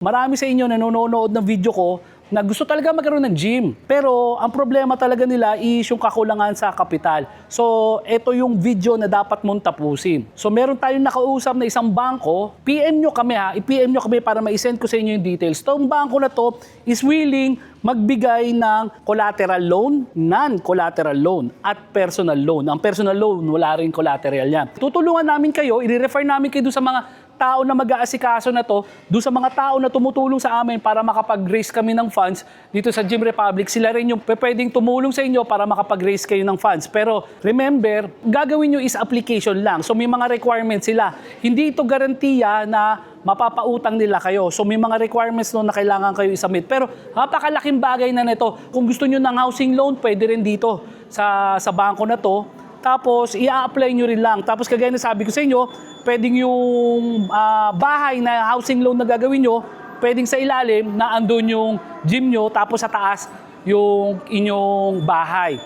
Marami sa inyo na nanonood ng video ko na gusto talaga magkaroon ng gym. Pero ang problema talaga nila is yung kakulangan sa kapital. So, ito yung video na dapat mong tapusin. So, meron tayong nakausap na isang bangko. PM nyo kami ha. I-PM nyo kami para ma-send ko sa inyo yung details. Itong bangko na to is willing magbigay ng collateral loan, non-collateral loan, at personal loan. Ang personal loan, wala rin collateral yan. Tutulungan namin kayo, i-refer namin kayo sa mga tao na mag-aasikaso na to, doon sa mga tao na tumutulong sa amin para makapag-raise kami ng funds dito sa Gym Republic, sila rin yung pwedeng tumulong sa inyo para makapag-raise kayo ng funds. Pero remember, gagawin nyo is application lang. So may mga requirements sila. Hindi ito garantiya na mapapautang nila kayo. So may mga requirements noon na kailangan kayo isubmit. Pero napakalaking bagay na nito. Kung gusto nyo ng housing loan, pwede rin dito sa, sa bangko na to. Tapos, i-apply nyo rin lang. Tapos, kagaya na sabi ko sa inyo, pwedeng yung ah, bahay na housing loan na gagawin nyo, pwedeng sa ilalim na andun yung gym nyo, tapos sa taas yung inyong bahay.